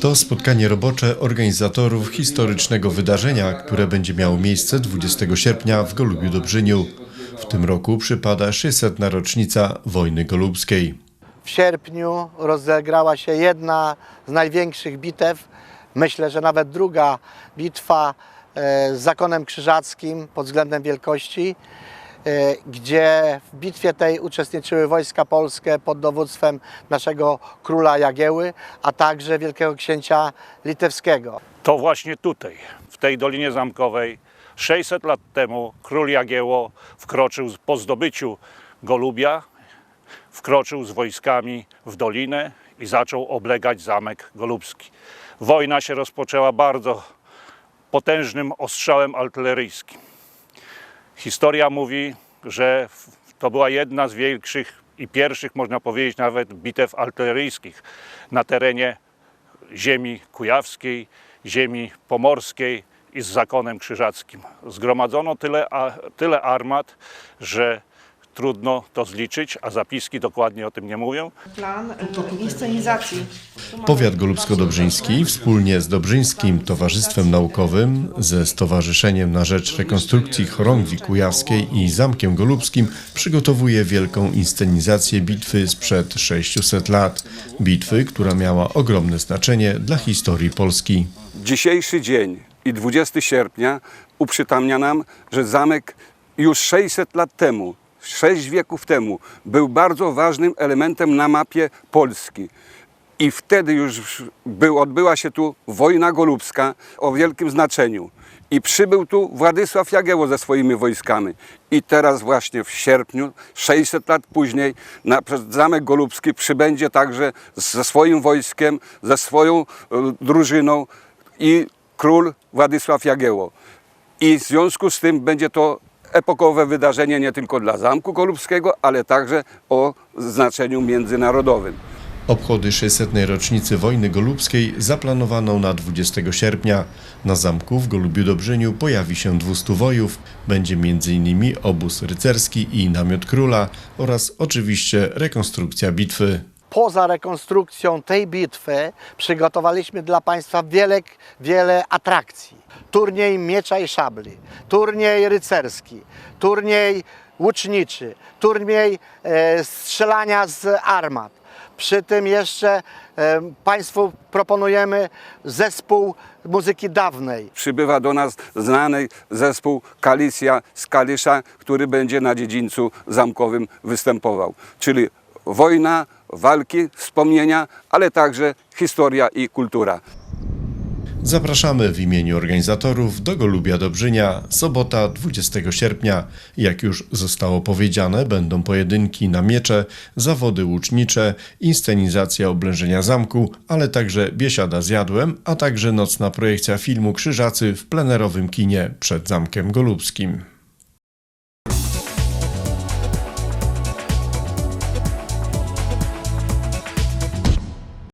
To spotkanie robocze organizatorów historycznego wydarzenia, które będzie miało miejsce 20 sierpnia w Golubiu Dobrzyniu. W tym roku przypada 600. rocznica wojny golubskiej. W sierpniu rozegrała się jedna z największych bitew, myślę, że nawet druga bitwa e, z zakonem krzyżackim pod względem wielkości, gdzie w bitwie tej uczestniczyły wojska polskie pod dowództwem naszego króla Jagieły, a także wielkiego księcia litewskiego. To właśnie tutaj, w tej Dolinie Zamkowej, 600 lat temu król Jagiełło wkroczył po zdobyciu Golubia, wkroczył z wojskami w dolinę i zaczął oblegać zamek golubski. Wojna się rozpoczęła bardzo potężnym ostrzałem artyleryjskim. Historia mówi, że to była jedna z większych i pierwszych, można powiedzieć, nawet bitew artyleryjskich na terenie ziemi kujawskiej, ziemi pomorskiej i z zakonem krzyżackim. Zgromadzono tyle, tyle armat, że trudno to zliczyć, a zapiski dokładnie o tym nie mówią. plan e, inscenizacji. Powiat Golubsko-Dobrzyński wspólnie z Dobrzyńskim Towarzystwem Naukowym, ze Stowarzyszeniem na Rzecz Rekonstrukcji Chorągwi Kujawskiej i Zamkiem Golubskim przygotowuje wielką inscenizację bitwy sprzed 600 lat. Bitwy, która miała ogromne znaczenie dla historii Polski. Dzisiejszy dzień i 20 sierpnia uprzytamnia nam, że zamek już 600 lat temu, 6 wieków temu, był bardzo ważnym elementem na mapie Polski. I wtedy już był, odbyła się tu wojna golubska o wielkim znaczeniu. I przybył tu Władysław Jagiełło ze swoimi wojskami. I teraz właśnie w sierpniu, 600 lat później, na Zamek Golubski przybędzie także ze swoim wojskiem, ze swoją e, drużyną i król Władysław Jagiełło. I w związku z tym będzie to epokowe wydarzenie nie tylko dla Zamku Golubskiego, ale także o znaczeniu międzynarodowym. Obchody 600. rocznicy wojny golubskiej zaplanowano na 20 sierpnia. Na zamku w Golubiu Dobrzyniu pojawi się 200 wojów. Będzie m.in. obóz rycerski i namiot króla oraz oczywiście rekonstrukcja bitwy. Poza rekonstrukcją tej bitwy przygotowaliśmy dla Państwa wiele, wiele atrakcji. Turniej miecza i szabli, turniej rycerski, turniej łuczniczy, turniej e, strzelania z armat. Przy tym jeszcze e, Państwu proponujemy zespół muzyki dawnej. Przybywa do nas znany zespół Kalisja z Kalisza, który będzie na dziedzińcu zamkowym występował. Czyli wojna, walki, wspomnienia, ale także historia i kultura. Zapraszamy w imieniu organizatorów do Golubia Dobrzynia, sobota 20 sierpnia. Jak już zostało powiedziane, będą pojedynki na miecze, zawody łucznicze, inscenizacja oblężenia zamku, ale także biesiada z jadłem, a także nocna projekcja filmu Krzyżacy w plenerowym kinie przed Zamkiem Golubskim.